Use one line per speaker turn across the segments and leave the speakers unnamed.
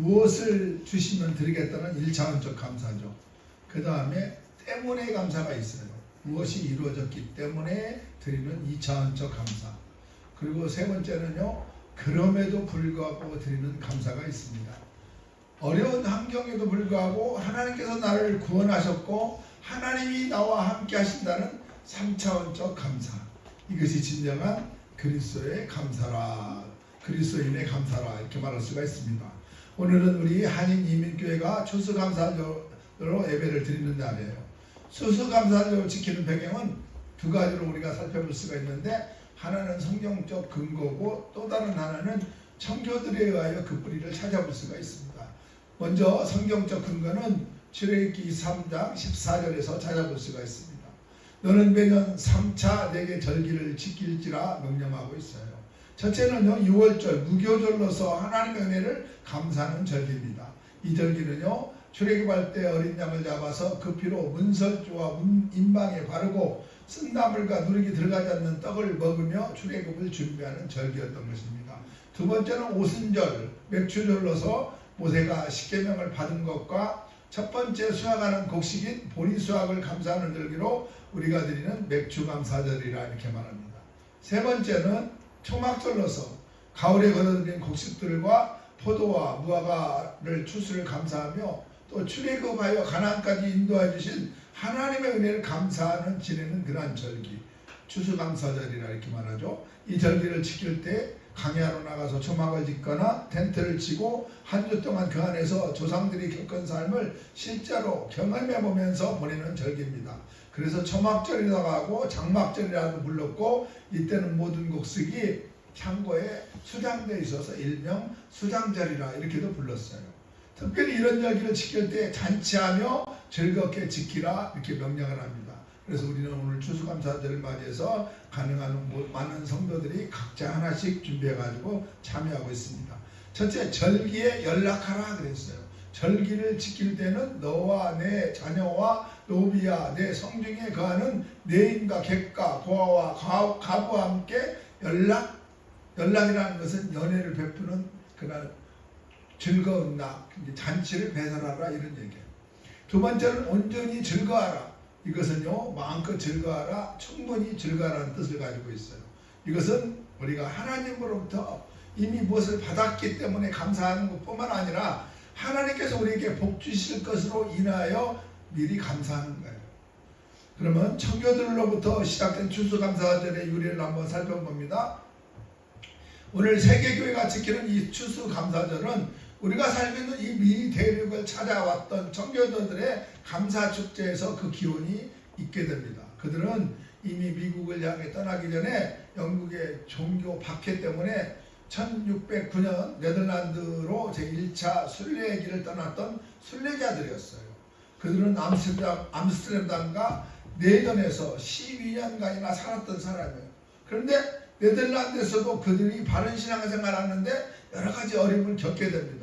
무엇을 주시면 드리겠다는 1차원적 감사죠. 그 다음에 때문에 감사가 있어요. 무엇이 이루어졌기 때문에 드리는 2차원적 감사. 그리고 세 번째는요, 그럼에도 불구하고 드리는 감사가 있습니다. 어려운 환경에도 불구하고 하나님께서 나를 구원하셨고 하나님이 나와 함께 하신다는 3차원적 감사. 이것이 진정한 그리스도의 감사라. 그리스도인의 감사라 이렇게 말할 수가 있습니다. 오늘은 우리 한인 이민교회가 추수감사절로 예배를 드리는 날이에요. 추수감사절 지키는 배경은 두 가지로 우리가 살펴볼 수가 있는데 하나는 성경적 근거고 또 다른 하나는 청교들에 의하여 그 뿌리를 찾아볼 수가 있습니다. 먼저 성경적 근거는 출애굽기 3장 14절에서 찾아볼 수가 있습니다. 너는 매년 3차 내게 절기를 지킬지라 명령하고 있어요. 첫째는요 6월절 무교절로서 하나님의 은혜를 감사하는 절기입니다. 이 절기는요 출애굽할 때 어린 양을 잡아서 그 피로 문설주와 문- 인방에 바르고 쓴나물과 누룩이 들어가지 않는 떡을 먹으며 출애굽을 준비하는 절기였던 것입니다. 두 번째는 오순절 맥추절로서 모세가 십계명을 받은 것과 첫 번째 수확하는 곡식인 보리 수확을 감사하는 절기로 우리가 드리는 맥주 감사절이라 이렇게 말합니다. 세 번째는 초막 절로서 가을에 거둬들인 곡식들과 포도와 무화과를 추수를 감사하며 또 출애굽하여 가나안까지 인도해 주신 하나님의 은혜를 감사하는 지내는 그러한 절기 추수감사절이라 이렇게 말하죠. 이 절기를 지킬 때 강야로 나가서 초막을 짓거나 텐트를 치고 한 주 동안 그 안에서 조상들이 겪은 삶을 실제로 경험해 보면서 보내는 절기입니다. 그래서 초막절이라고 하고 장막절이라고 불렀고 이때는 모든 곡식이 창고에 수장되어 있어서 일명 수장절이라 이렇게도 불렀어요. 특별히 이런 절기를 지킬 때 잔치하며 즐겁게 지키라 이렇게 명령을 합니다. 그래서 우리는 오늘 추수감사절을 맞이해서 가능한 모- 많은 성도들이 각자 하나씩 준비해가지고 참여하고 있습니다. 첫째 절기에 연락하라 그랬어요. 절기를 지킬 때는 너와 내 자녀와 노비야 내 성중에 거하는 내인과 객과 고아와 가- 가부와 함께 연락 연락이라는 것은 연애를 베푸는 그날 즐거운 날 잔치를 배설하라 이런 얘기예요. 두 번째는 온전히 즐거워하라. 이것은요 마음껏 즐거워하라 충분히 즐거워하라는 뜻을 가지고 있어요. 이것은 우리가 하나님으로부터 이미 무엇을 받았기 때문에 감사하는 것뿐만 아니라 하나님께서 우리에게 복 주실 것으로 인하여 미리 감사하는 거예요. 그러면 청교들로부터 시작된 추수감사절의 유래를 한번 살펴봅니다. 오늘 세계교회가 지키는 이 추수감사절은 우리가 살고 있는 이 미 대륙을 찾아왔던 청교도들의 감사 축제에서 그 기원이 있게 됩니다. 그들은 이미 미국을 향해 떠나기 전에 영국의 종교 박해 때문에 1609년 네덜란드로 제1차 순례의 길을 떠났던 순례자들이었어요. 그들은 암스테르담, 암스테르담과 네덜에서 12년간이나 살았던 사람이에요. 그런데 네덜란드에서도 그들이 바른 신앙생활을 하는데 여러 가지 어려움을 겪게 됩니다.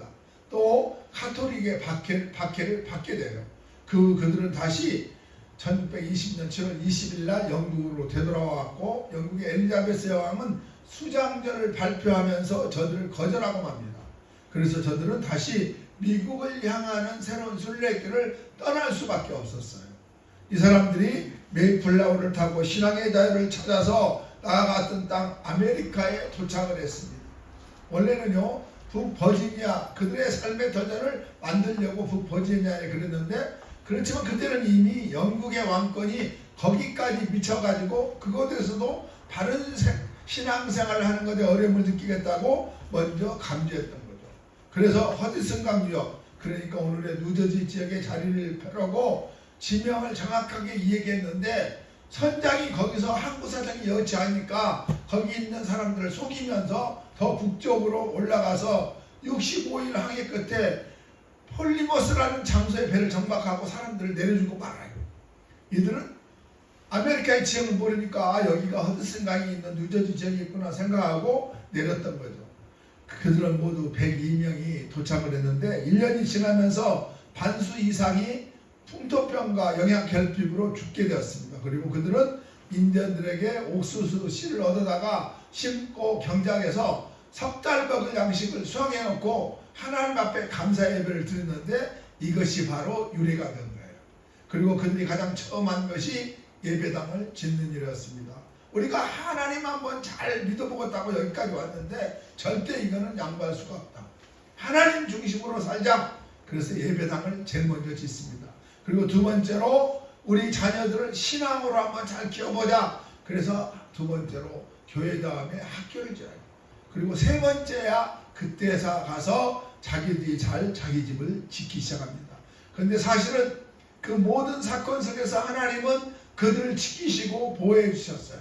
또 카톨릭의 박해, 박해를 받게 돼요. 그 그들은 다시 1620년 7월 20일 날 영국으로 되돌아왔고 영국의 엘리자베스 여왕은 수장절을 발표하면서 저들을 거절하고 맙니다. 그래서 저들은 다시 미국을 향하는 새로운 순례길을 떠날 수밖에 없었어요. 이 사람들이 메이플라워를 타고 신앙의 자유를 찾아서 나아갔던 땅 아메리카에 도착을 했습니다. 원래는요 북버지니아 그들의 삶의 터전을 만들려고 북버지니아에 그랬는데 그렇지만 그때는 이미 영국의 왕권이 거기까지 미쳐가지고 그곳에서도 바른 세- 신앙생활을 하는 것에 어려움을 느끼겠다고 먼저 감지했던 거죠. 그래서 허드슨 강유역 그러니까 오늘의 뉴저지 지역의 자리를 펴고 지명을 정확하게 얘기했는데 선장이 거기서 항구 사장이 여치하니까 거기 있는 사람들을 속이면서 더 북쪽으로 올라가서 65일 항해 끝에 폴리머스라는 장소에 배를 정박하고 사람들을 내려주고 말아요. 이들은 아메리카의 지형을 모르니까 아, 여기가 허드슨 강이 있는 뉴저지 지역이 있구나 생각하고 내렸던 거죠. 그들은 모두 102명이 도착을 했는데 1년이 지나면서 반수 이상이 풍토병과 영양 결핍으로 죽게 되었습니다. 그리고 그들은 인디언들에게 옥수수 씨를 얻어다가 심고 경작해서 석 달 먹을 양식을 수확해 놓고 하나님 앞에 감사 예배를 드렸는데 이것이 바로 유래가 된 거예요. 그리고 그들이 가장 처음 한 것이 예배당을 짓는 일이었습니다. 우리가 하나님 한번 잘 믿어보겠다고 여기까지 왔는데 절대 이거는 양보할 수가 없다. 하나님 중심으로 살자. 그래서 예배당을 제일 먼저 짓습니다. 그리고 두 번째로 우리 자녀들을 신앙으로 한번 잘 키워보자. 그래서 두 번째로 교회 다음에 지어요. 그리고 세 번째야 그때서 가서 자기들이 잘 자기 집을 짓기 시작합니다. 그런데 사실은 그 모든 사건 속에서 하나님은 그들을 지키시고 보호해 주셨어요.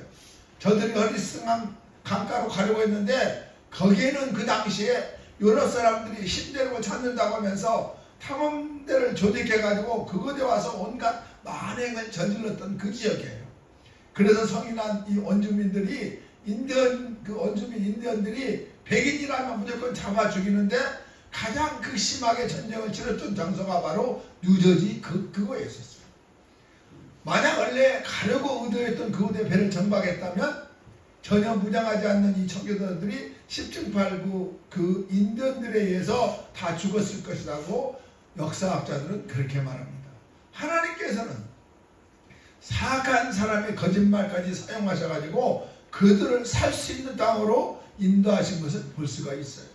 저들이 허리승한 강가로 가려고 했는데 거기에는 그 당시에 여러 사람들이 힘들고 찾는다고 하면서 탐험대를 조직해가지고 그곳에 와서 온갖 만행을 저질렀던 그 지역이에요. 그래서 성인한 이 원주민들이 인디언 그 원주민 인디언들이 백인이라면 무조건 잡아 죽이는데 가장 그 심하게 전쟁을 치렀던 장소가 바로 뉴저지 그 그거였었어요. 만약 원래 가려고 의도했던 그곳에 배를 정박했다면 전혀 무장하지 않는 이 청교도들이 1789그 인디언들에 의해서 다 죽었을 것이라고 역사학자들은 그렇게 말합니다. 하나님께서는 사악한 사람의 거짓말까지 사용하셔가지고 그들을 살 수 있는 땅으로 인도하신 것을 볼 수가 있어요.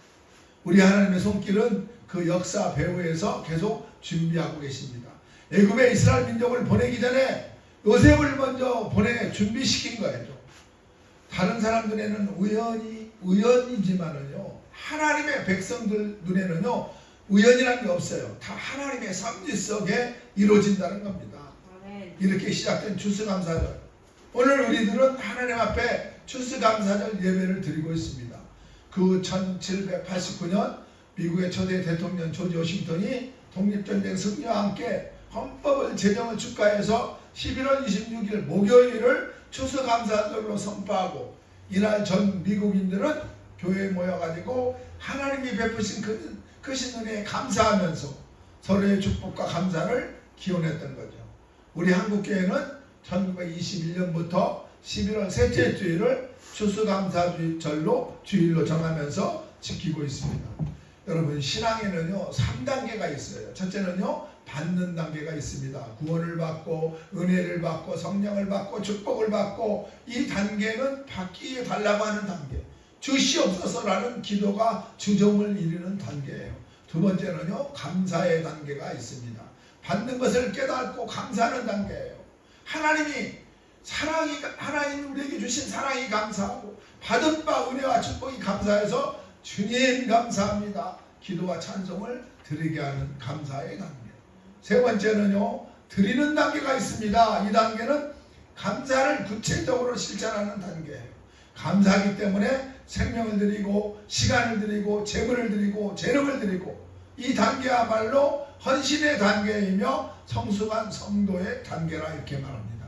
우리 하나님의 손길은 그 역사 배후에서 계속 준비하고 계십니다. 애굽의 이스라엘 민족을 보내기 전에 요셉을 먼저 보내 준비시킨 거예요. 다른 사람 눈에는 우연이 우연이지만은요 하나님의 백성들 눈에는요 우연이라는 게 없어요. 다 하나님의 섭리 속에 이루어진다는 겁니다. 이렇게 시작된 추수감사절. 오늘 우리들은 하나님 앞에 추수감사절 예배를 드리고 있습니다. 그 1789년 미국의 초대 대통령 조지 워싱턴이 독립전쟁 승리와 함께 헌법을 제정을 축하해서 11월 26일 목요일을 추수감사절로 선포하고 이날 전 미국인들은 교회에 모여가지고 하나님이 베푸신 그 크신 은혜에 감사하면서 서로의 축복과 감사를 기원했던 거죠. 우리 한국교회는 1921년부터 11월 셋째 주일을 추수감사절로 주일로 정하면서 지키고 있습니다. 여러분 신앙에는요 3단계가 있어요. 첫째는요 받는 단계가 있습니다. 구원을 받고 은혜를 받고 성령을 받고 축복을 받고 이 단계는 받기 달라고 하는 단계. 주시옵소서라는 기도가 주종을 이루는 단계예요. 두 번째는요 감사의 단계가 있습니다. 받는 것을 깨닫고 감사하는 단계예요. 하나님이 사랑이 하나님 우리에게 주신 사랑이 감사하고 받은 바 은혜와 축복이 감사해서 주님 감사합니다. 기도와 찬송을 드리게 하는 감사의 단계. 세 번째는요 드리는 단계가 있습니다. 이 단계는 감사를 구체적으로 실천하는 단계예요. 감사하기 때문에 생명을 드리고 시간을 드리고 재물을 드리고 재능을 드리고 이 단계야말로 헌신의 단계이며 성숙한 성도의 단계라 이렇게 말합니다.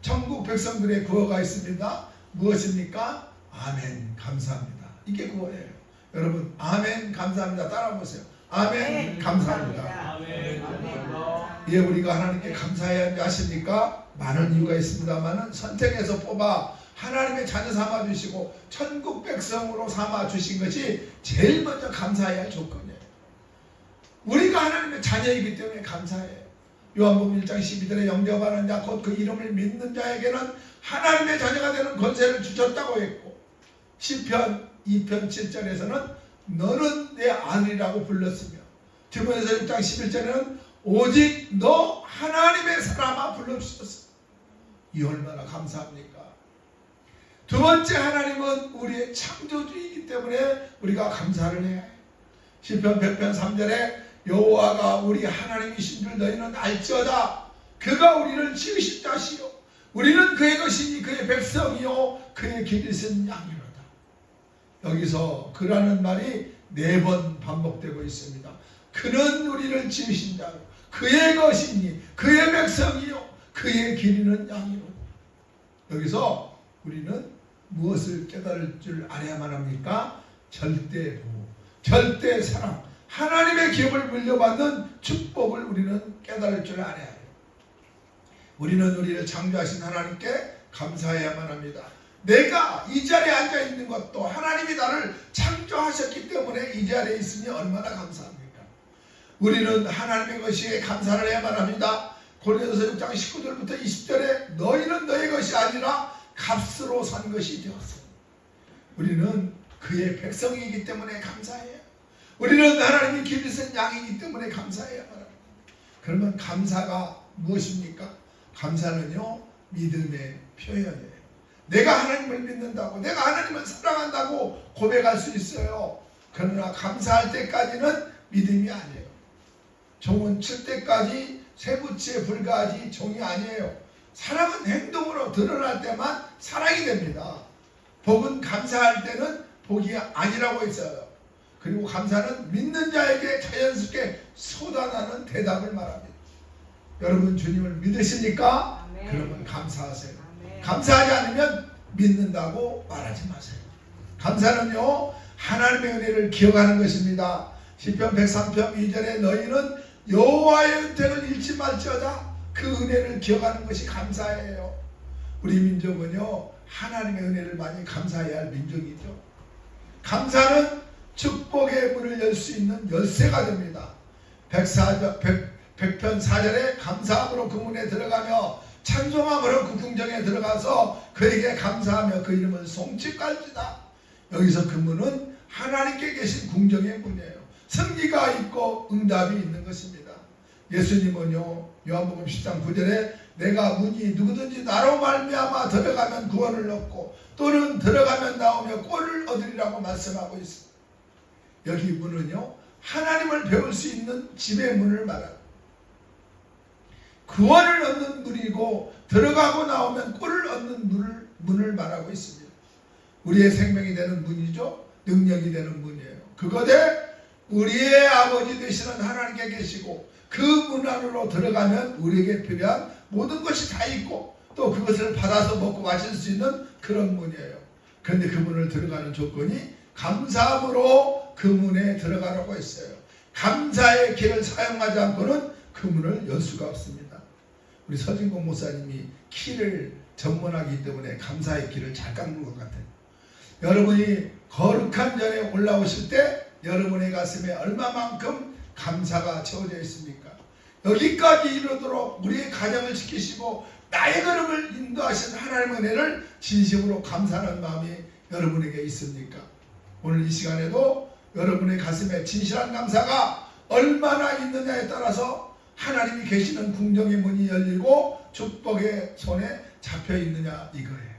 천국 백성들의 구호가 있습니다. 무엇입니까? 아멘 감사합니다. 이게 구호예요. 여러분 아멘 감사합니다. 따라 보세요. 아멘 감사합니다.
아멘.
예, 우리가 하나님께 감사해야 하십니까? 많은 이유가 있습니다만은 선택해서 뽑아 하나님의 자녀 삼아 주시고 천국 백성으로 삼아 주신 것이 제일 먼저 감사해야 할 조건이에요. 우리가 하나님의 자녀이기 때문에 감사해요. 요한복음 1장 12절에 영접하는 자 곧 그 이름을 믿는 자에게는 하나님의 자녀가 되는 권세를 주셨다고 했고 시편 2편 7절에서는 너는 내 아들이라고 불렀으며 디모데서 6장 11절에는 오직 너 하나님의 사람아 불러주셨어. 이 얼마나 감사합니까? 두 번째 하나님은 우리의 창조주이기 때문에 우리가 감사를 해야 해요. 시편 100편 3절에 여호와가 우리 하나님이신 줄 너희는 알지어다. 그가 우리를 지으신 자시요. 우리는 그의 것이니 그의 백성이요. 그의 길이신 양이로다. 여기서 그라는 말이 네 번 반복되고 있습니다. 그는 우리를 지으신 자요. 그의 것이니 그의 백성이요. 그의 길이는 양이로다. 여기서 우리는 무엇을 깨달을 줄 알아야만 합니까? 절대 보호, 절대 사랑, 하나님의 기업을 물려받는 축복을 우리는 깨달을 줄 알아야 해요. 우리는 우리를 창조하신 하나님께 감사해야만 합니다. 내가 이 자리에 앉아 있는 것도 하나님이 나를 창조하셨기 때문에 이 자리에 있으니 얼마나 감사합니까? 우리는 하나님의 것이 감사를 해야만 합니다. 고린도서 6장 19절부터 20절에 너희는 너의 것이 아니라 값으로 산 것이 되었어. 우리는 그의 백성이기 때문에 감사해요. 우리는 하나님이 기르신 양이기 때문에 감사해야만 합니다. 그러면 감사가 무엇입니까? 감사는요 믿음의 표현이에요. 내가 하나님을 믿는다고, 내가 하나님을 사랑한다고 고백할 수 있어요. 그러나 감사할 때까지는 믿음이 아니에요. 종은 칠 때까지 세부치에 불과하지 종이 아니에요. 사랑은 행동으로 드러날 때만 사랑이 됩니다. 복은 감사할 때는 복이 아니라고 했어요. 그리고 감사는 믿는 자에게 자연스럽게 쏟아나는 대답을 말합니다. 여러분 주님을 믿으십니까?
아멘.
그러면 감사하세요.
아멘.
감사하지 않으면 믿는다고 말하지 마세요. 감사는요 하나님의 은혜를 기억하는 것입니다. 시편 103편 2절에 너희는 여호와의 은혜를 잃지 말지어다 그 은혜를 기억하는 것이 감사예요. 우리 민족은요 하나님의 은혜를 많이 감사해야 할 민족이죠. 감사는 축복의 문을 열 수 있는 열쇠가 됩니다. 104편, 100, 편 4절에 감사함으로 그 문에 들어가며 찬송함으로 그 궁정에 들어가서 그에게 감사하며 그 이름을 송축할지다. 여기서 그 문은 하나님께 계신 궁정의 문이에요. 승리가 있고 응답이 있는 것입니다. 예수님은요 요한복음 10장 9절에 내가 문이 누구든지 나로 말미암아 들어가면 구원을 얻고 또는 들어가면 나오며 꼴을 얻으리라고 말씀하고 있습니다. 여기 문은요 하나님을 배울 수 있는 집의 문을 말합니다. 구원을 얻는 문이고 들어가고 나오면 꼴을 얻는 문을, 문을 말하고 있습니다. 우리의 생명이 되는 문이죠. 능력이 되는 문이에요. 그것에 우리의 아버지 되시는 하나님께 계시고 그 문 안으로 들어가면 우리에게 필요한 모든 것이 다 있고 또 그것을 받아서 먹고 마실 수 있는 그런 문이에요. 그런데 그 문을 들어가는 조건이 감사함으로 그 문에 들어가라고 했어요. 감사의 길을 사용하지 않고는 그 문을 열 수가 없습니다. 우리 서진공 목사님이 키를 전문하기 때문에 감사의 길을 잘 깎는 것 같아요. 여러분이 거룩한 전에 올라오실 때 여러분의 가슴에 얼마만큼 감사가 채워져 있습니까? 여기까지 이르도록 우리의 가정을 지키시고 나의 걸음을 인도하신 하나님의 은혜를 진심으로 감사하는 마음이 여러분에게 있습니까? 오늘 이 시간에도 여러분의 가슴에 진실한 감사가 얼마나 있느냐에 따라서 하나님이 계시는 궁정의 문이 열리고 축복의 손에 잡혀 있느냐 이거예요.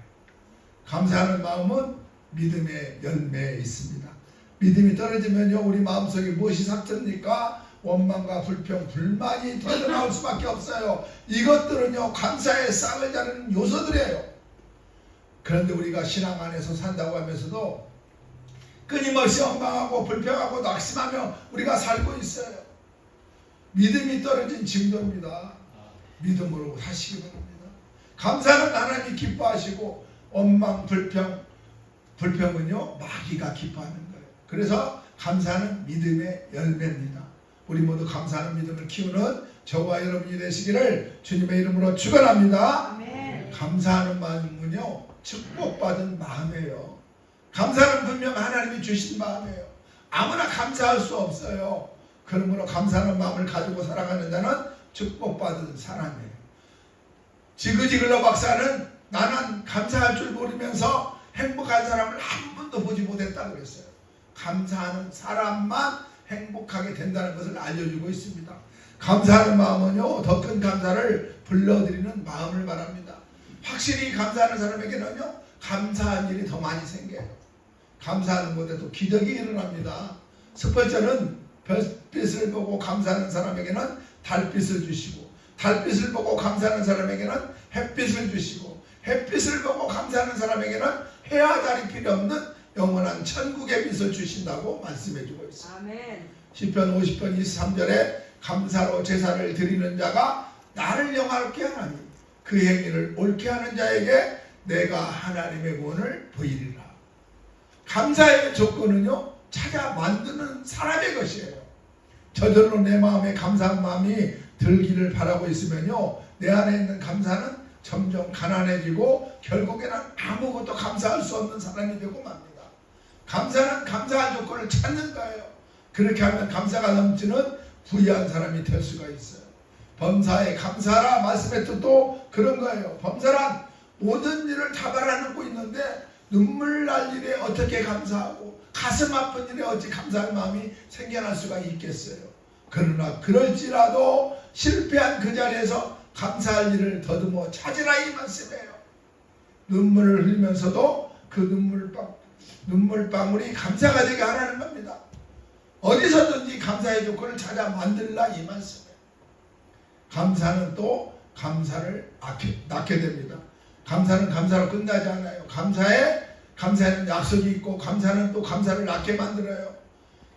감사하는 마음은 믿음의 열매에 있습니다. 믿음이 떨어지면요 우리 마음속에 무엇이 삭습니까? 원망과 불평, 불만이 터져나올 수밖에 없어요. 이것들은요 감사의 싹을 자르는 요소들이에요. 그런데 우리가 신앙 안에서 산다고 하면서도 끊임없이 원망하고 불평하고 낙심하며 우리가 살고 있어요. 믿음이 떨어진 징조입니다. 믿음으로 사시기 바랍니다. 감사는 하나님이 기뻐하시고 원망, 불평, 불평은요 마귀가 기뻐하는 거예요. 그래서 감사는 믿음의 열매입니다. 우리 모두 감사하는 믿음을 키우는 저와 여러분이 되시기를 주님의 이름으로 축원합니다. 감사하는 마음은요 축복받은 마음이에요. 감사는 분명 하나님이 주신 마음이에요. 아무나 감사할 수 없어요. 그러므로 감사하는 마음을 가지고 살아가는 자는 축복받은 사람이에요. 지그지글러 박사는 나는 감사할 줄 모르면서 행복한 사람을 한 번도 보지 못했다 그랬어요. 감사하는 사람만 행복하게 된다는 것을 알려주고 있습니다. 감사하는 마음은요 더 큰 감사를 불러들이는 마음을 말합니다. 확실히 감사하는 사람에게는요 감사한 일이 더 많이 생겨요. 감사하는 곳에도 기적이 일어납니다. 첫 번째는 별빛을 보고 감사하는 사람에게는 달빛을 주시고 달빛을 보고 감사하는 사람에게는 햇빛을 주시고 햇빛을 보고 감사하는 사람에게는 해와 달이 필요 없는 영원한 천국의 빛을 주신다고 말씀해 주고 있습니다.
아멘.
시편 50편 23절에 감사로 제사를 드리는 자가 나를 영화롭게 하나니 그 행위를 옳게 하는 자에게 내가 하나님의 구원을 보이리라. 감사의 조건은요 찾아 만드는 사람의 것이에요. 저절로 내 마음에 감사한 마음이 들기를 바라고 있으면요 내 안에 있는 감사는 점점 가난해지고 결국에는 아무것도 감사할 수 없는 사람이 되고 맙니다. 감사는 감사할 조건을 찾는 거예요. 그렇게 하면 감사가 넘치는 부유한 사람이 될 수가 있어요. 범사에 감사라 말씀의 뜻도 그런 거예요. 범사란 모든 일을 다 바라놓고 있는데 눈물 날 일에 어떻게 감사하고 가슴 아픈 일에 어찌 감사할 마음이 생겨날 수가 있겠어요. 그러나 그럴지라도 실패한 그 자리에서 감사할 일을 더듬어 찾으라 이 말씀이에요. 눈물을 흘리면서도 그 눈물방, 눈물방울이 감사가 되게 하라는 겁니다. 어디서든지 감사의 조건을 찾아 만들라 이 말씀이에요. 감사는 또 감사를 낳게, 됩니다. 감사는 감사로 끝나지 않아요. 감사에 감사에는 약속이 있고 감사는 또 감사를 낳게 만들어요.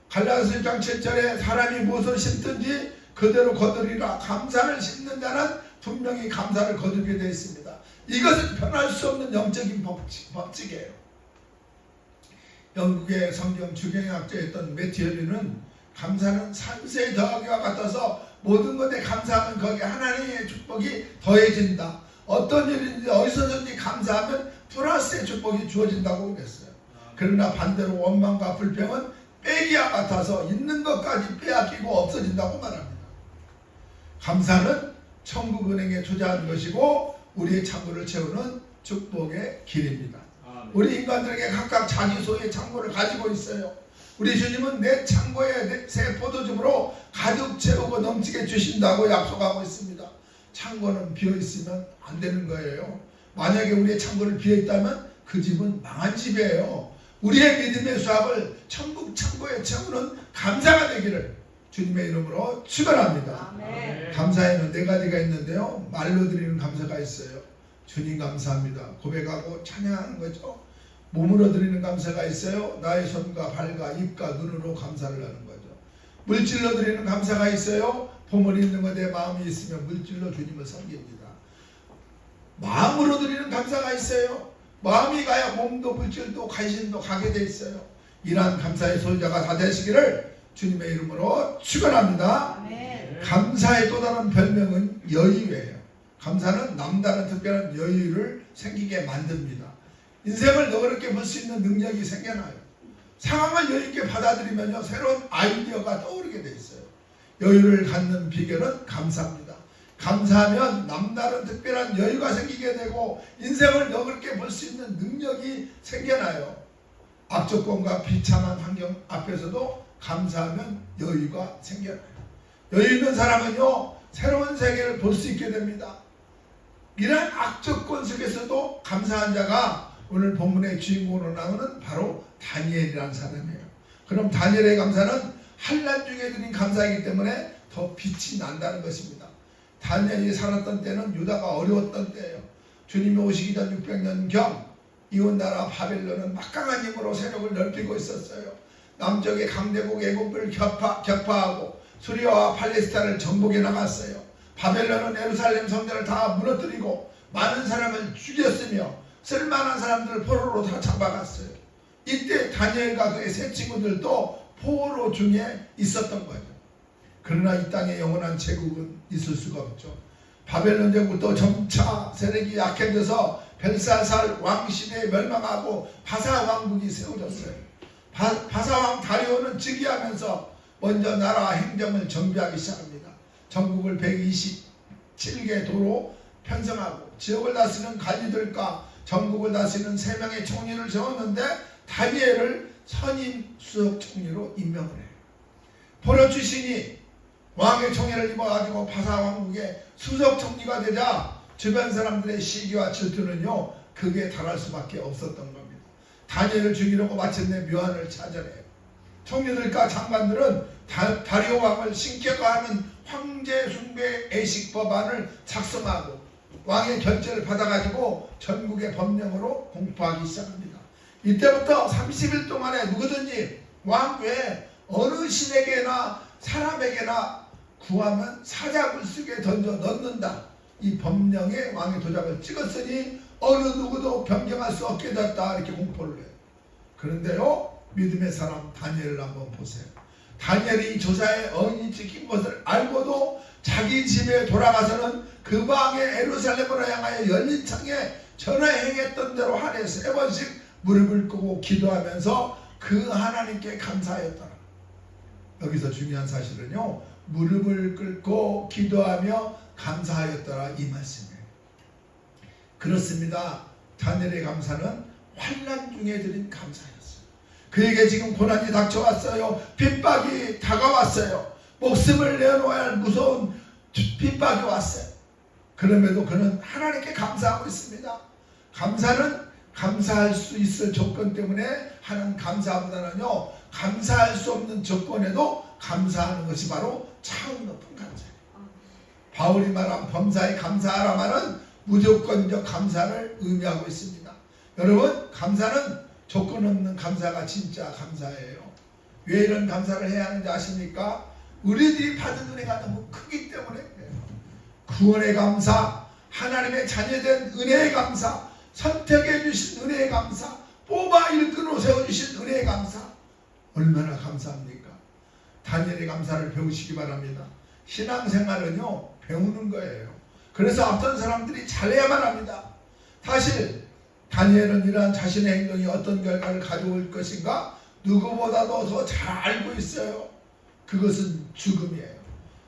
갈라디아서 1장 7절에 사람이 무엇을 심든지 그대로 거두리라 감사를 심는 자는 분명히 감사를 거두게 되어 있습니다. 이것은 변할 수 없는 영적인 법칙, 법칙이에요. 영국의 성경 주경학자였던 매티어리는 감사는 산세의 더하기와 같아서 모든 것에 감사하면 거기에 하나님의 축복이 더해진다. 어떤 일인지 어디서든지 감사하면 플러스의 축복이 주어진다고 그랬어요. 그러나 반대로 원망과 불평은 빼기와 같아서 있는 것까지 빼앗기고 없어진다고 말합니다. 감사는 천국은행에 투자하는 것이고 우리의 창고를 채우는 축복의 길입니다. 우리 인간들에게 각각 자기 소유의 창고를 가지고 있어요. 우리 주님은 내 창고에 내- 새 포도즙으로 가득 채우고 넘치게 주신다고 약속하고 있습니다. 창고는 비어 있으면 안 되는 거예요. 만약에 우리의 창고를 비어 있다면 그 집은 망한 집이에요. 우리의 믿음의 수합을 천국 창고에 채우는 감사가 되기를 주님의 이름으로 축원합니다. 감사에는 네 가지가 있는데요. 말로 드리는 감사가 있어요. 주님 감사합니다. 고백하고 찬양하는 거죠. 몸으로 드리는 감사가 있어요. 나의 손과 발과 입과 눈으로 감사를 하는 거죠. 물질로 드리는 감사가 있어요. 보물 있는 것에 마음이 있으면 물질로 주님을 섬깁니다. 마음으로 드리는 감사가 있어요. 마음이 가야 몸도 물질도 관심도 가게 돼 있어요. 이러한 감사의 소유자가 다 되시기를 주님의 이름으로 축원합니다.
아멘.
감사의 또 다른 별명은 여유예요. 감사는 남다른 특별한 여유를 생기게 만듭니다. 인생을 너그럽게 볼 수 있는 능력이 생겨나요. 상황을 여유있게 받아들이면요, 새로운 아이디어가 떠오르게 돼 있어요. 여유를 갖는 비결은 감사입니다. 감사하면 남다른 특별한 여유가 생기게 되고 인생을 너그럽게 볼 수 있는 능력이 생겨나요. 악조건과 비참한 환경 앞에서도 감사하면 여유가 생겨나요. 여유 있는 사람은요 새로운 세계를 볼 수 있게 됩니다. 이러한 악조건 속에서도 감사한 자가 오늘 본문의 주인공으로 나오는 바로 다니엘이라는 사람이에요. 그럼 다니엘의 감사는 한란 중에 드린 감사이기 때문에 더 빛이 난다는 것입니다. 다니엘이 살았던 때는 유다가 어려웠던 때예요. 주님이 오시기 전 600년경 이웃나라 바벨론은 막강한 힘으로 세력을 넓히고 있었어요. 남쪽의 강대국 애국을 격파, 격파하고 수리아와 팔레스타인을 정복해 나갔어요. 바벨론은 예루살렘 성전을 다 무너뜨리고 많은 사람을 죽였으며 쓸만한 사람들을 포로로 다 잡아갔어요. 이때 다니엘과 그의 세 친구들도 포로 중에 있었던 거죠. 그러나 이 땅에 영원한 제국은 있을 수가 없죠. 바벨론 제국도 점차 세력이 약해져서 벨사살 왕시대에 멸망하고 바사 왕국이 세워졌어요. 바, 바사 왕 다리오는 즉위하면서 먼저 나라 행정을 정비하기 시작합니다. 전국을 127개 도로 편성하고 지역을 다스리는 관리들과 전국을 다스리는 세 명의 총리를 세웠는데 다니엘을 선임 수석 총리로 임명을 해요. 포로 출신이 왕의 총애를 입어가지고 바사 왕국의 수석 총리가 되자 주변 사람들의 시기와 질투는요 극에 달할 수밖에 없었던 겁니다. 다니엘을 죽이려고 마침내 묘안을 찾아내요. 총리들과 장관들은 다, 다리오 왕을 신격화하는 황제 숭배 애식 법안을 작성하고 왕의 결재를 받아가지고 전국의 법령으로 공포하기 시작합니다. 이때부터 30일 동안에 누구든지 왕 외에 어느 신에게나 사람에게나 구하면 사자굴 속에 던져 넣는다. 이 법령에 왕의 도장을 찍었으니 어느 누구도 변경할 수 없게 됐다. 이렇게 공포를 해요. 그런데요, 믿음의 사람 다니엘을 한번 보세요. 다니엘이 이 조사에 어인이 찍힌 것을 알고도 자기 집에 돌아가서는 그 방에 에루살렘으로 향하여 열린 창에 전에 행했던 대로 하루에 세 번씩 무릎을 꿇고 기도하면서 그 하나님께 감사하였더라. 여기서 중요한 사실은요. 무릎을 꿇고 기도하며 감사하였더라 이 말씀이에요. 그렇습니다. 다니엘의 감사는 환란 중에 드린 감사였어요. 그에게 지금 고난이 닥쳐왔어요. 핍박이 다가왔어요. 목숨을 내어놓아야 할 무서운 핍박이 왔어요. 그럼에도 그는 하나님께 감사하고 있습니다. 감사는 감사할 수 있을 조건 때문에 하는 감사보다는요, 감사할 수 없는 조건에도 감사하는 것이 바로 차원 높은 감사예요. 바울이 말한 범사에 감사하라 말은 무조건적 감사를 의미하고 있습니다. 여러분, 감사는 조건 없는 감사가 진짜 감사예요. 왜 이런 감사를 해야 하는지 아십니까? 우리들이 받은 은혜가 너무 크기 때문에 그래요. 구원의 감사, 하나님의 자녀된 은혜의 감사, 선택해 주신 은혜의 감사, 뽑아 일꾼으로 세워주신 은혜의 감사, 얼마나 감사합니까? 다니엘의 감사를 배우시기 바랍니다. 신앙생활은요, 배우는 거예요. 그래서 어떤 사람들이 잘해야만 합니다. 사실, 다니엘은 이러한 자신의 행동이 어떤 결과를 가져올 것인가 누구보다도 더 잘 알고 있어요. 그것은 죽음이에요.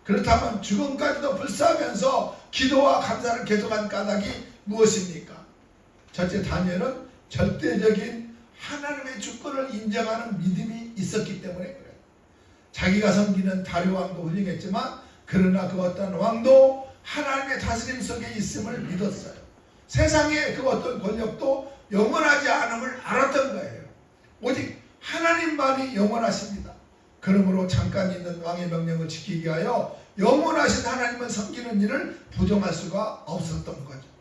그렇다면 죽음까지도 불사하면서 기도와 감사를 계속한 까닭이 무엇입니까? 첫째 다니엘은 절대적인 하나님의 주권을 인정하는 믿음이 있었기 때문에 그래요. 자기가 섬기는 다류 왕도 훌륭했지만 그러나 그 어떤 왕도 하나님의 다스림 속에 있음을 믿었어요. 세상의 그 어떤 권력도 영원하지 않음을 알았던 거예요. 오직 하나님만이 영원하십니다. 그러므로 잠깐 있는 왕의 명령을 지키기 위하여 영원하신 하나님을 섬기는 일을 부정할 수가 없었던 거죠.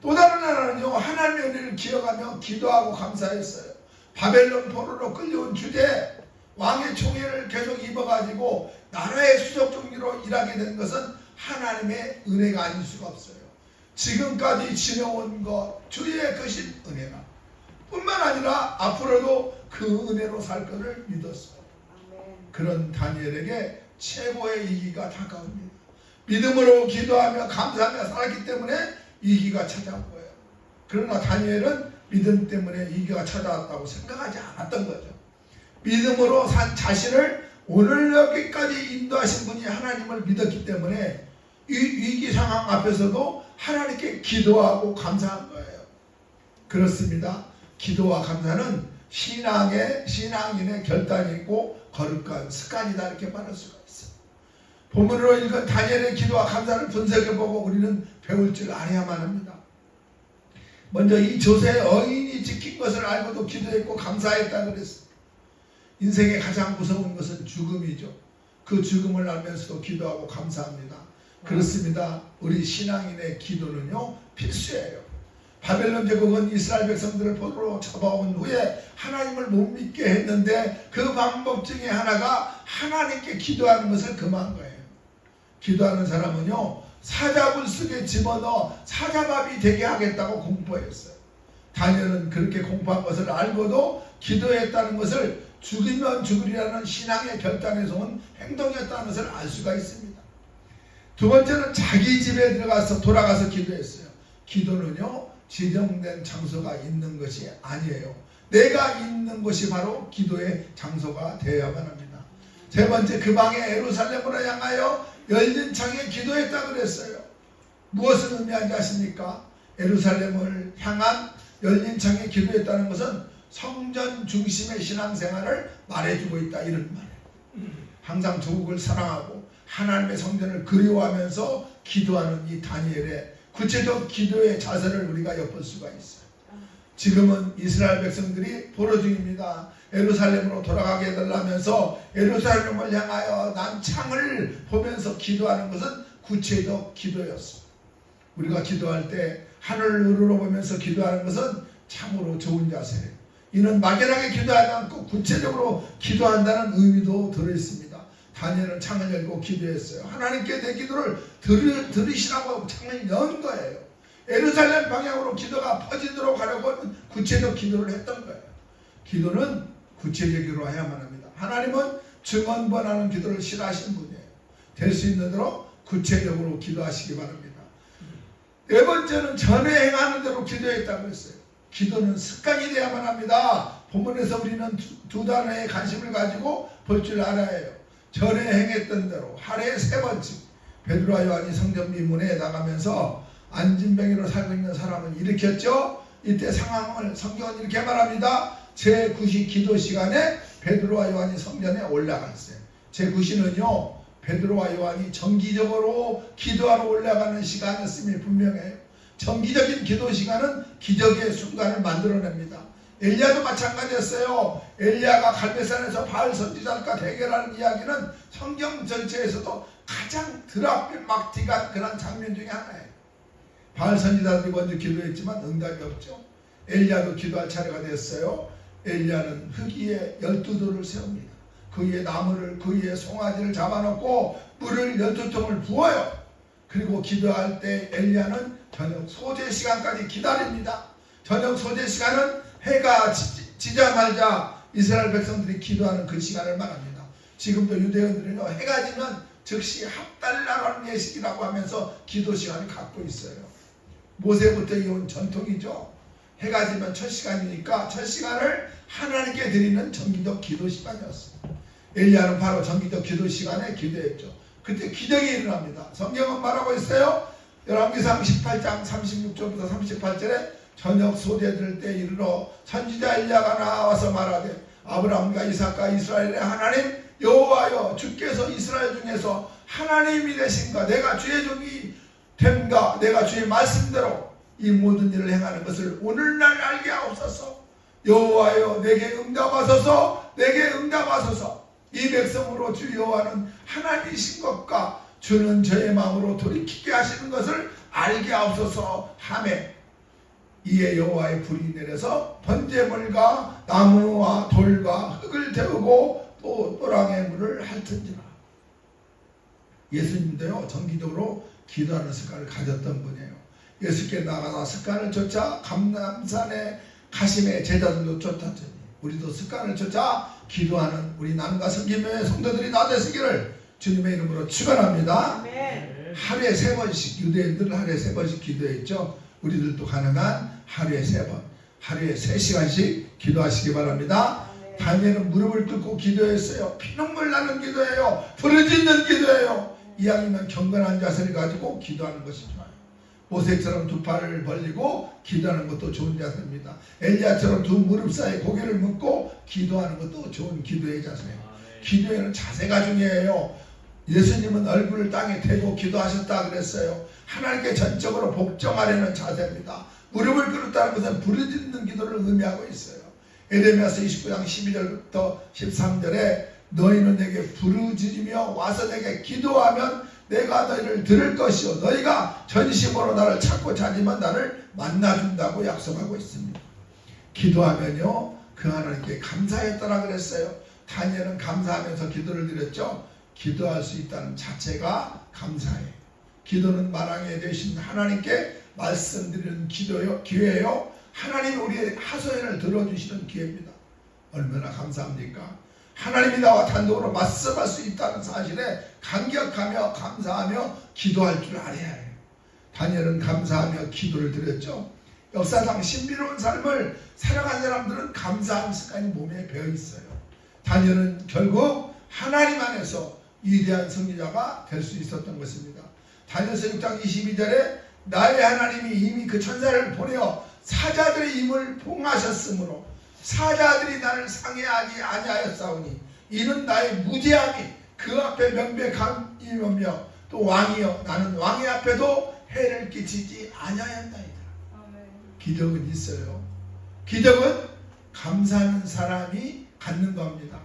또 다른 하나는요 하나님의 은혜를 기억하며 기도하고 감사했어요. 바벨론 포로로 끌려온 주제 왕의 총애를 계속 입어가지고 나라의 수석 종리로 일하게 된 것은 하나님의 은혜가 아닐 수가 없어요. 지금까지 지내온 것 주의 크신 은혜가 뿐만 아니라 앞으로도 그 은혜로 살 것을 믿었어요. 그런 다니엘에게 최고의 이기가 다가옵니다. 믿음으로 기도하며 감사하며 살았기 때문에 이기가 찾아온 거예요. 그러나 다니엘은 믿음 때문에 이기가 찾아왔다고 생각하지 않았던 거죠. 믿음으로 산 자신을 오늘 여기까지 인도하신 분이 하나님을 믿었기 때문에 이 위기 상황 앞에서도 하나님께 기도하고 감사한 거예요. 그렇습니다. 기도와 감사는 신앙의 신앙인의 결단이고 거룩한 습관이다 이렇게 말할 수가 있어요. 본문으로 읽은 다니엘의 기도와 감사를 분석해보고 우리는 배울 줄 알아야만 합니다. 먼저 이 조세 어인이 지킨 것을 알고도 기도했고 감사했다 그랬어요. 인생의 가장 무서운 것은 죽음이죠. 그 죽음을 알면서도 기도하고 감사합니다. 그렇습니다. 우리 신앙인의 기도는요 필수예요. 바벨론 제국은 이스라엘 백성들을 포로로 잡아온 후에 하나님을 못 믿게 했는데 그 방법 중에 하나가 하나님께 기도하는 것을 금한 거예요. 기도하는 사람은요 사자굴 속에 집어넣어 사자밥이 되게 하겠다고 공포했어요. 다니엘은 그렇게 공포한 것을 알고도 기도했다는 것을 죽이면 죽으리라는 신앙의 결단에서 온 행동이었다는 것을 알 수가 있습니다. 두 번째는 자기 집에 들어가서 돌아가서 기도했어요. 기도는요 지정된 장소가 있는 것이 아니에요. 내가 있는 곳이 바로 기도의 장소가 되어야만 합니다. 세 번째 그 방에 에루살렘으로 향하여 열린 창에 기도했다 그랬어요. 무엇을 의미하는지 아십니까? 에루살렘을 향한 열린 창에 기도했다는 것은 성전 중심의 신앙생활을 말해주고 있다 이런 말이에요. 항상 조국을 사랑하고 하나님의 성전을 그리워하면서 기도하는 이 다니엘의 구체적 기도의 자세를 우리가 엿볼 수가 있어요. 지금은 이스라엘 백성들이 포로 중입니다. 에루살렘으로 돌아가게 해달라면서 에루살렘을 향하여 난 창을 보면서 기도하는 것은 구체적 기도였어. 우리가 기도할 때 하늘을 우러러보면서 기도하는 것은 참으로 좋은 자세예요. 이는 막연하게 기도하지 않고 구체적으로 기도한다는 의미도 들어있습니다. 다니엘은 창을 열고 기도했어요. 하나님께 내 기도를 들으, 들으시라고 창을 연 거예요. 에루살렘 방향으로 기도가 퍼지도록 하려고 구체적 기도를 했던 거예요. 기도는 구체적으로 해야만 합니다. 하나님은 증언 번하는 기도를 싫어하시는 분이에요. 될 수 있는 대로 구체적으로 기도하시기 바랍니다. 네 번째는 전에 행하는 대로 기도했다고 했어요. 기도는 습관이 되어야만 합니다. 본문에서 우리는 두, 두 단어의 관심을 가지고 볼 줄 알아야 해요. 전에 행했던 대로 하루에 세 번씩 베드로와 요한이 성전 미문에 나가면서 안진뱅이로 살고 있는 사람을 일으켰죠. 이때 상황을 성경은 이렇게 말합니다. 제9시 기도 시간에 베드로와 요한이 성전에 올라갔어요. 제9시는요. 베드로와 요한이 정기적으로 기도하러 올라가는 시간이었음이 분명해요. 정기적인 기도 시간은 기적의 순간을 만들어냅니다. 엘리야도 마찬가지였어요. 엘리야가 갈매산에서 바알 선지자과 대결하는 이야기는 성경 전체에서도 가장 드라마틱한 그런 장면 중에 하나예요. 바알 선지자들이 먼저 기도했지만 응답이 없죠. 엘리야도 기도할 차례가 됐어요. 엘리야는 흙 위에 열두 돌을 세웁니다. 그 위에 나무를 그 위에 송아지를 잡아놓고 물을 열두 통을 부어요. 그리고 기도할 때 엘리야는 저녁 소재 시간까지 기다립니다. 저녁 소재 시간은 해가 지, 지자마자 이스라엘 백성들이 기도하는 그 시간을 말합니다. 지금도 유대인들은요 해가 지면 즉시 합달라라는 예식이라고 하면서 기도 시간을 갖고 있어요. 모세부터 이온 전통이죠. 해가 지면 첫 시간이니까 첫 시간을 하나님께 드리는 정기적 기도 시간이었어요. 엘리야는 바로 정기적 기도 시간에 기도했죠. 그때 기적이 일어납니다. 성경은 말하고 있어요. 열왕기상 18장 36절부터 38절에 저녁 소재 들을 때 이르러 선지자 엘리야가 나와서 말하되 아브라함과 이삭과 이스라엘의 하나님 여호와여 주께서 이스라엘 중에서 하나님이 되신가 내가 주의 종이 된가 내가 주의 말씀대로 이 모든 일을 행하는 것을 오늘날 알게 하옵소서. 여호와여 내게 응답하소서. 내게 응답하소서. 이 백성으로 주 여호와는 하나님이신 것과 주는 저의 마음으로 돌이키게 하시는 것을 알게 하옵소서. 하매 이에 여호와의 불이 내려서 번제물과 나무와 돌과 흙을 태우고 또 또랑의 물을 핥은지라. 예수님도요 정기적으로 기도하는 습관을 가졌던 분이에요 예수께 나가서 습관을 쫓아 감남산에 가심의 제자들도 쫓았더니 우리도 습관을 쫓아 기도하는 우리 남과 성김교회 성도들이 다 되시기를 주님의 이름으로 축원합니다. 하루에 세 번씩 유대인들은 하루에 세 번씩 기도했죠. 우리들도 가능한 하루에 세 번, 하루에 세 시간씩 기도하시기 바랍니다. 다니엘은 무릎을 꿇고 기도했어요. 피눈물 나는 기도예요. 부르짖는 기도예요. 이왕이면 경건한 자세를 가지고 기도하는 것이 좋아요. 모세처럼 두 팔을 벌리고 기도하는 것도 좋은 자세입니다. 엘리야처럼 두 무릎 사이에 고개를 묶고 기도하는 것도 좋은 기도의 자세예요. 기도에는 자세가 중요해요. 예수님은 얼굴을 땅에 대고 기도하셨다 그랬어요. 하나님께 전적으로 복종하려는 자세입니다. 무릎을 꿇었다는 것은 부르짖는 기도를 의미하고 있어요. 에레미야서 29장 12절부터 13절에 너희는 내게 부르짖으며 와서 내게 기도하면 내가 너희를 들을 것이요 너희가 전심으로 나를 찾고 찾으면 나를 만나준다고 약속하고 있습니다. 기도하면요 그 하나님께 감사했더라 그랬어요. 다니엘은 감사하면서 기도를 드렸죠. 기도할 수 있다는 자체가 감사해요. 기도는 만왕에 되신 하나님께 말씀드리는 기도요 기회요. 하나님 우리의 하소연을 들어주시는 기회입니다. 얼마나 감사합니까? 하나님이 나와 단독으로 말씀할 수 있다는 사실에 감격하며 감사하며 기도할 줄 알아야 해요. 다니엘은 감사하며 기도를 드렸죠. 역사상 신비로운 삶을 살아간 사람들은 감사하는 습관이 몸에 배어 있어요. 다니엘은 결국 하나님 안에서 위대한 승리자가 될 수 있었던 것입니다. 다니엘서 6장 22절에 나의 하나님이 이미 그 천사를 보내어 사자들의 힘을 봉하셨으므로 사자들이 나를 상해하지 아니하였사오니 이는 나의 무죄함이 그 앞에 명백함이며 또 왕이여 나는 왕의 앞에도 해를 끼치지 아니하였나이다. 기적은 있어요. 기적은 감사하는 사람이 갖는 겁니다.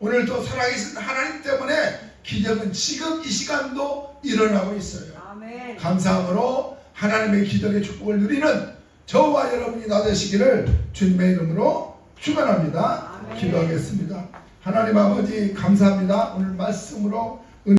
오늘도 살아계신 하나님 때문에 기적은 지금 이 시간도 일어나고 있어요.
아멘.
감사함으로 하나님의 기적의 축복을 누리는 저와 여러분이 나 되시기를 주님의 이름으로 축원합니다. 기도하겠습니다. 하나님 아버지 감사합니다. 오늘 말씀으로